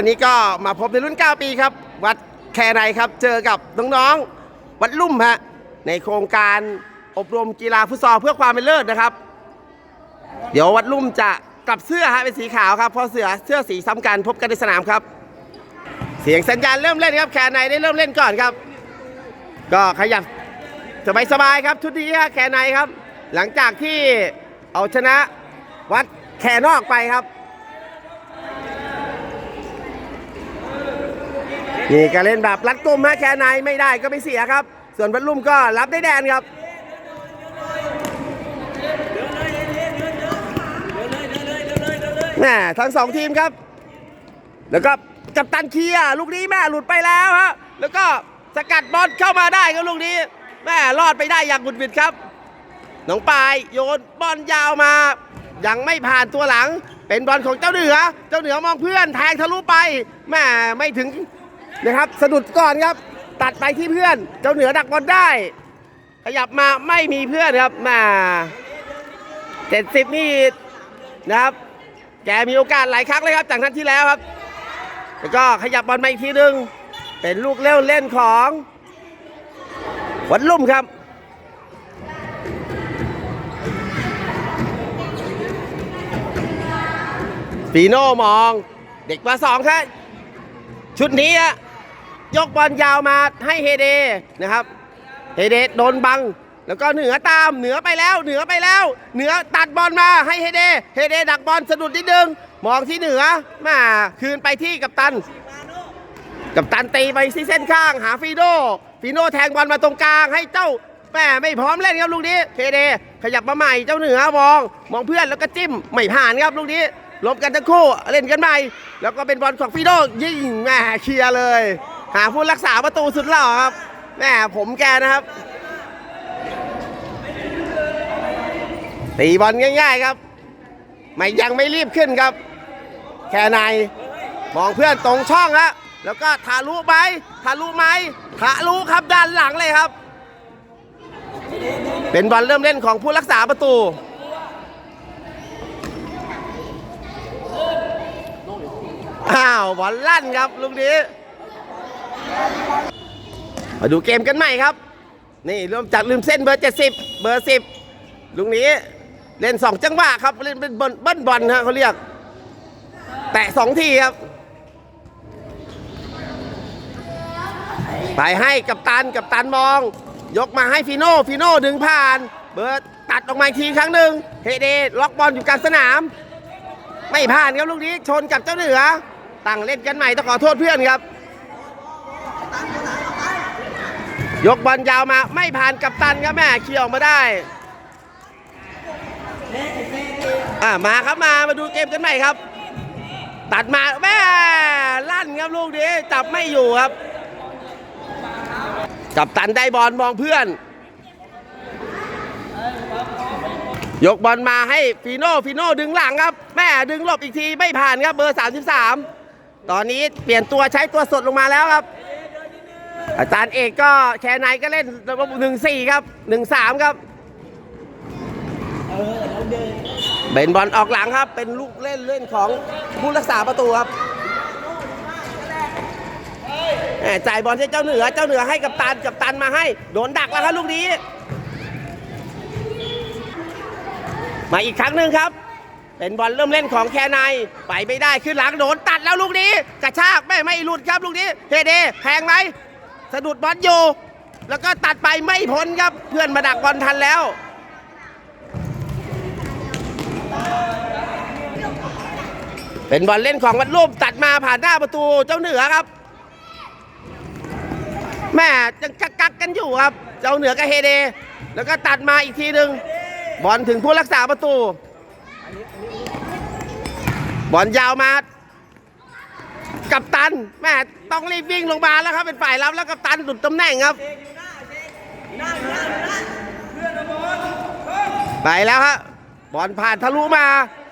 วันนี้ก็มาพบในรุ่น 9 ปีครับ วัดแคไรครับ เจอกับน้องๆวัดลุ่มฮะในโครงการอบรมกีฬาฟุตซอลเพื่อความเป็นเลิศนะครับ เดี๋ยววัดลุ่มจะกลับเสื้อฮะเป็นสีขาวครับเพราะเสื้อเสื้อสีซ้ำกันพบกันในสนามครับ เสียงสัญญาณเริ่มเล่นครับแคไนได้เริ่มเล่นก่อนครับ ก็ขยับสบายๆครับชุดนี้ฮะแคไนครับ หลังจากที่เอาชนะวัดแคนอกไปครับ นี่การเล่นแบบรัดกุมฮะแค่ในไม่ได้ก็ไม่เสียครับ ส่วนบรรลุมก็รับได้แดนครับแม่ทั้งสองทีมครับ แล้วก็กัปตันเคียลูกนี้แม่หลุดไปแล้วฮะแล้วก็สกัดบอลเข้ามาได้ครับลูกนี้แม่รอดไปได้อย่างบุดบิดครับน้องปายโยนบอลยาวมา ยังไม่ผ่านตัวหลัง เป็นบอลของเจ้าเหนือ เจ้าเหนือมองเพื่อนแทงทะลุไปแม่ไม่ถึง นะครับ สะดุดก่อนครับ ตัดไปที่เพื่อน เจ้าเหนือดักบอลได้ ขยับมาไม่มีเพื่อนครับม่เจ็ดสิบนี่นะครับ แกมีโอกาสหลายครั้งเลยครับจากนัดที่แล้วครับ แล้วก็ขยับบอลมาอีกทีหนึง เป็นลูกเล่นเล่นของวัดลุ่มครับฟีโน่มอง เด็กมาสองครับชุดนี้อะ ยกบอลยาวมาให้เฮเดนะครับ เฮเดโดนบัง แล้วก็เหนือตามเหนือไปแล้ว เหนือไปแล้ว เหนือตัดบอลมาให้เฮเด เฮเดดักบอลสะดุดนิดนึง มองที่เหนือมาคืนไปที่กัปตัน กัปตันตีไปที่เส้นข้างหาฟีโน่ฟีโนแทงบอลมาตรงกลางให้เจ้าแม่ไม่พร้อมเล่นครับลูกนี้เฮเด ขยับมาใหม่เจ้าเหนือมอง มองเพื่อนแล้วก็จิ้มไม่ผ่านครับลูกนี้ลบกันทั้งคู่เล่นกันใหม่แล้วก็เป็นบอลของฟีโน่ยิงแม่เคลียร์เลย หาผู้รักษาประตูสุดหล่อครับแม่ผมแกนะครับ ตีบอลง่าย ๆครับ ไม่ยังไม่รีบขึ้นครับ แค่ในมองเพื่อนตรงช่องฮะแล้วก็ทะลุไหมทะลุไหมทะลุครับด้านหลังเลยครับ เป็นบอลเริ่มเล่นของผู้รักษาประตูอ้าวบอลลั่นครับลูกนี้ มาดูเกมกันใหม่ครับ นี่เริ่มจากลืมเส้นเบอร์70เบอร์10ลูกนี้เล่น2จังหวะครับเล่นเป็นบอลเบิ้ลบอลฮะเขาเรียก แตะสองทีครับ ไปให้กับตันกับตันมอง ยกมาให้ฟิโน่ฟิโน่ดึงผ่าน เบิร์ตัดออกมาอีกทีครั้งหนึ่งเฮเดล็อกบอลอยู่กลางสนาม ไม่ผ่านครับลูกนี้ชนกับเจ้าเหนือตั้งเล่นกันใหม่ต้องขอโทษเพื่อนครับ ยกบอลยาวมาไม่ผ่านกับตันครับแม่เขี่ยวออกมาได้ อ่ามาครับมามาดูเกมกันใหม่ครับ ตัดมาแม่ลั่นครับลูกนี้จับไม่อยู่ครับ กับตันได้บอลมองเพื่อน ยกบอลมาให้ฟีโน่ฟีโน่ดึงหลังครับ แม่ดึงหลบอีกทีไม่ผ่านครับเบอร์ 33 ตอนนี้เปลี่ยนตัวใช้ตัวสดลงมาแล้วครับ อาจารย์เอกก็แค่ไหนก็เล่นระบบหนึ่งสี่ครับหนึ่งสามครับเป็นบอลออกหลังครับ เป็นลูกเล่นเล่นของผู้รักษาประตูครับแหม่จ่ายบอลให้เจ้าเหนือ เจ้าเหนือให้กับตันกับตันมาให้ โดนดักแล้วครับลูกนี้ มาอีกครั้งหนึ่งครับ เป็นบอลเริ่มเล่นของแคนไนไปไม่ได้ขึ้นหลังโดนตัดแล้วลูกนี้ กระชากไม่ไม่หลุดครับลูกนี้เฮเดแพงไหม สะดุดบอลอยู่แล้วก็ตัดไปไม่พ้นครับเพื่อนมาดักบอลทันแล้ว เป็นบอลเล่นของวัดรูปตัดมาผ่านหน้าประตูเจ้าเหนือครับแม่ยังกักกักกันอยู่ครับ เจ้าเหนือกับเฮเด แล้วก็ตัดมาอีกทีหนึ่งบอลถึงผู้รักษาประตู บอลยาวมา กับตันแม่ต้องรีบวิ่งลงมาแล้วครับ เป็นฝ่ายรับแล้วกับตันหลุดตำแหน่งครับ ไปแล้วฮะบอลผ่านทะลุมา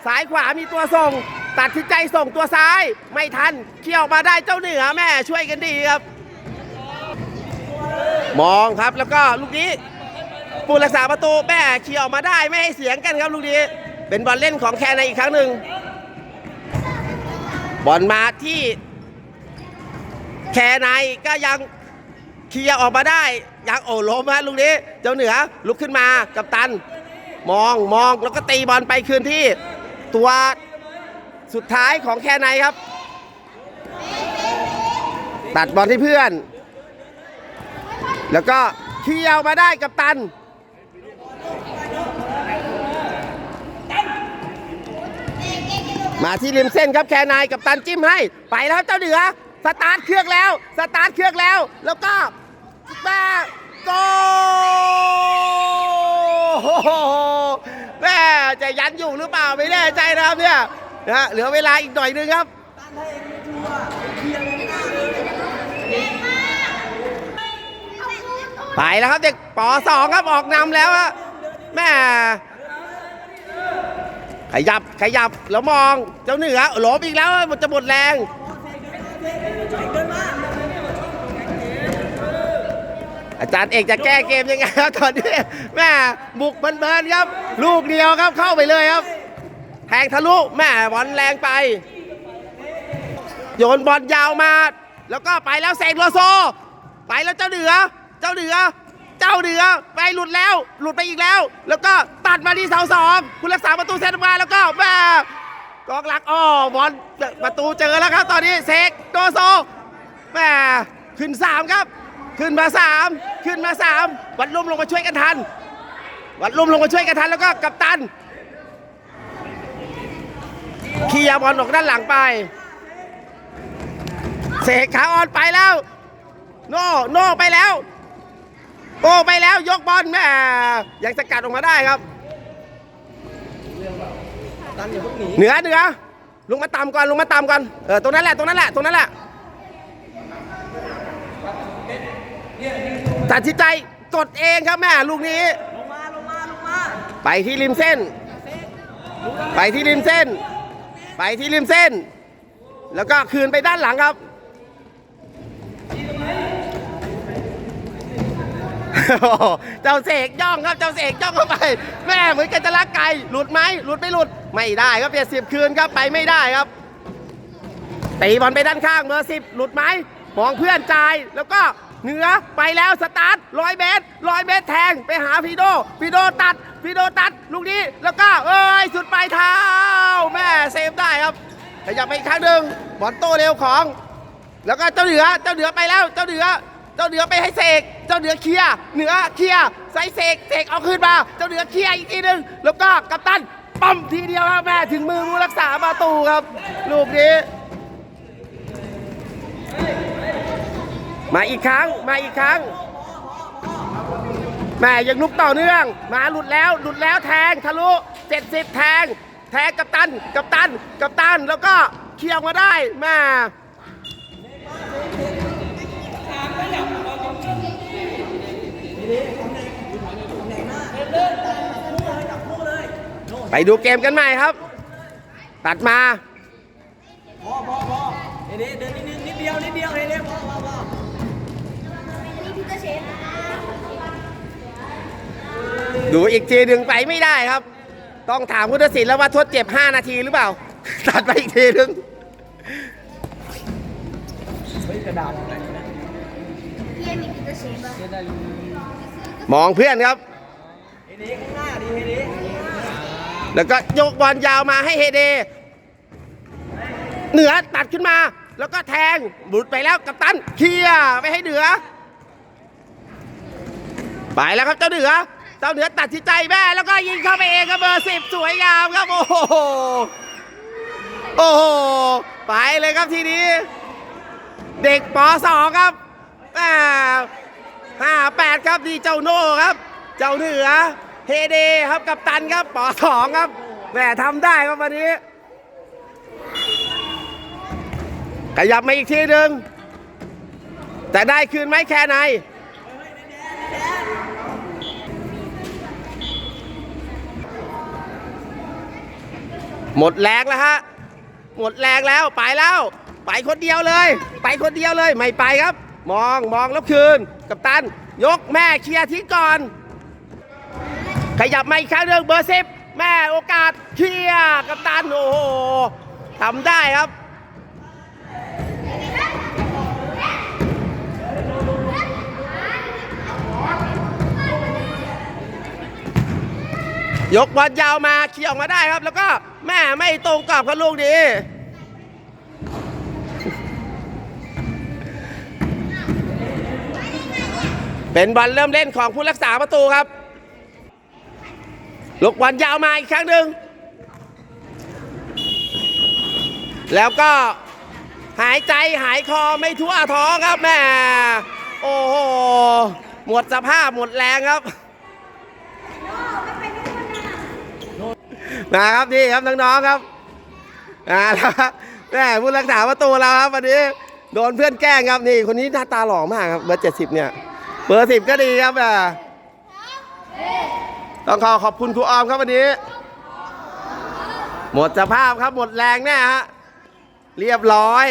ซ้ายขวามีตัวส่ง ตัดสินใจส่งตัวซ้าย ไม่ทันเขี่ยวมาได้เจ้าเหนือแม่ช่วยกันดีครับ มองครับแล้วก็ลูกนี้ผู้รักษาประตูแม่เขี่ยวมาได้ไม่ให้เสียงกันครับลูกนี้เป็นบอลเล่นของแคนในอีกครั้งหนึ่งบอลมาที่ แค่ในก็ยังเคลียร์ออกมาได้ยังโอ้ล้มฮะลูกนี้ เจ้าเหนือลุกขึ้นมากับตัน มองมองแล้วก็ตีบอลไปคืนที่ ตัวสุดท้ายของแค่ในครับ ตัดบอลให้เพื่อน แล้วก็เคลียร์ออกมาได้กับตันมาที่ริมเส้นครับแคนายกับตันจิ้มให้ ไปแล้วเจ้าเหนือ สตาร์ทเครื่องแล้ว สตาร์ทเครื่องแล้ว แล้วก็มาโกโอ้โหแม่จะยันอยู่หรือเปล่าไม่แน่ใจนะครับเนี่ยนะเหลือเวลาอีกหน่อยนึงครับไปแล้วครับเด็กป .2 ครับออกนำแล้วฮะแม่ขยับขยับแล้วมองเจ้าเหนือหลบอีกแล้วมันจะหมดแรง อาจารย์เอกจะแก้เกมยังไงครับตอนนี้แม่บุกเบินๆครับ ลูกเดียวครับเข้าไปเลยครับแทงทะลุแม่บอลแรงไปโยนบอลยาวมา แล้วก็ไปแล้วเซกโลโซ ไปแล้วเจ้าเหนือ เจ้าเหนือ เจ้าเหนือไปหลุดแล้ว หลุดไปอีกแล้ว แล้วก็ตัดมาที่เสาสองคุณรักษาประตูเซตมาแล้วก็แม่กองหลักอ้อบอลประตูเจอแล้วครับ ตอนนี้เซกโลโซแม่ขึ้นสามครับ ขึ้นมาสามขึ้นมาสามวัดลุ่มลงมาช่วยกันทัน วัดลุ่มลงมาช่วยกันทันแล้วก็กัปตันเคลียร์บอลออกด้านหลังไป เสกขาอ่อนไปแล้ว โน่โน่ไปแล้วโอ้ไปแล้วยกบอลแม่ยังสกัดออกมาได้ครับเหนือเหนือลงมาต่ำก่อนลงมาต่ำก่อนเออตรงนั้นแหละตรงนั้นแหละตรงนั้นแหละ ตัดสินใจกดเองครับแม่ลูกนี้ ลงมาลงมาลงมาไปที่ริมเส้น ไปที่ริมเส้น ไปที่ริมเส้น แล้วก็คืนไปด้านหลังครับเจ้าเสกย่องครับเจ้าเสกย่องเข้าไป แม่เหมือนกันจะลักไก่หลุดไหมหลุดไม่หลุดไม่ได้ครับเปียสิบคืนครับไปไม่ได้ครับตีบอลไปด้านข้างเบอร์สิบหลุดไหมมองเพื่อนจ่ายแล้วก็ เหนือไปแล้วสตาร์ทร้อยเมตรร้อยเมตรแทงไปหาพีโดพีโดตัดพีโดตัดลูกนี้แล้วก็เอ้ยสุดปลายเท้าแม่เซฟได้ครับขยับไปอีกครั้งหนึ่งบอลโตเร็วของ แล้วก็เจ้าเหนือเจ้าเหนือไปแล้วเจ้าเหนือเจ้าเหนือไปให้เสกเจ้าเหนือเคลียเหนือเคลียใส่เสกเสกเอาคืนมา เจ้าเหนือเคลียอีกทีหนึ่งแล้วก็กัปตันปั๊มทีเดียวครับแม่ถึงมือผู้รักษาประตูครับ ลูกนี้ มาอีกครั้ง มาอีกครั้งแม่ยังลุกต่อเนื่อง มาหลุดแล้วหลุดแล้วแทงทะลุ70แทง แทงกับตันกับตันกับตันแล้วก็เคลียร์มาได้แม่ไปดูเกมกันใหม่ครับ ตัดมา ดูอีกทีหนึ่งไปไม่ได้ครับ ต้องถามพุทธศิลป์แล้วว่าทดเจ็บ 5 นาทีหรือเปล่า ตัดไปอีกทีหนึงกระดาษมองเพื่อนครับ แล้วก็ยกบอลยาวมาให้เฮเด เหนือตัดขึ้นมา แล้วก็แทงบุดไปแล้วกับตันเคลียร์ไปให้เหนือ ไปแล้วครับเจ้าเหนือ เจ้าเหนือตัดสินใจแม่แล้วก็ยิงเข้าไปเองครับเบอร์สิบสวยงามครับโอ้โหโอ้โหไปเลยครับทีนี้ เด็กป .2 ครับแห้าแปดครับดีเจ้าโน่ครับ เจ้าเหนือเฮเดครับกับตันครับป .2 ครับแหมทำได้ครับวันนี้ขยับมาอีกทีหนึ่งแต่ได้คืนไหมแค่ไหน หมดแรงแล้วฮะ หมดแรงแล้วไปแล้ว ไปคนเดียวเลย ไปคนเดียวเลยไม่ไปครับ มองมองแล้วคืน กับตัน ยกแม่เคลียร์ทิ้งก่อน ขยับมาอีกครั้งหนึ่งเบอร์สิบแม่โอกาสเคลียร์กับตันโอ้โหทำได้ครับ ยกบอลยาวมาเคลียร์ออกมาได้ครับ แล้วก็แม่ไม่ตรงกรอบครับลูกนี้เป็นบอลเริ่มเล่นของผู้รักษาประตูครับลูกบอลยาวมาอีกครั้งหนึ่งแล้วก็หายใจหายคอไม่ทั่วท้องครับแม่โอ้โหหมดสภาพหมดแรงครับ นะครับนี่ครับน้องๆครับอ่าแล้วครับแม่ผู้รักษาประตูเราครับวันนี้โดนเพื่อนแกล้งครับนี่คนนี้หน้าตาหล่อมากครับเบอร์เจ็ดสิบเนี่ยเบอร์สิบก็ดีครับอ่าต้องขอขอบคุณครูออมครับวันนี้ หมดสภาพครับหมดแรงแน่ฮะเรียบร้อย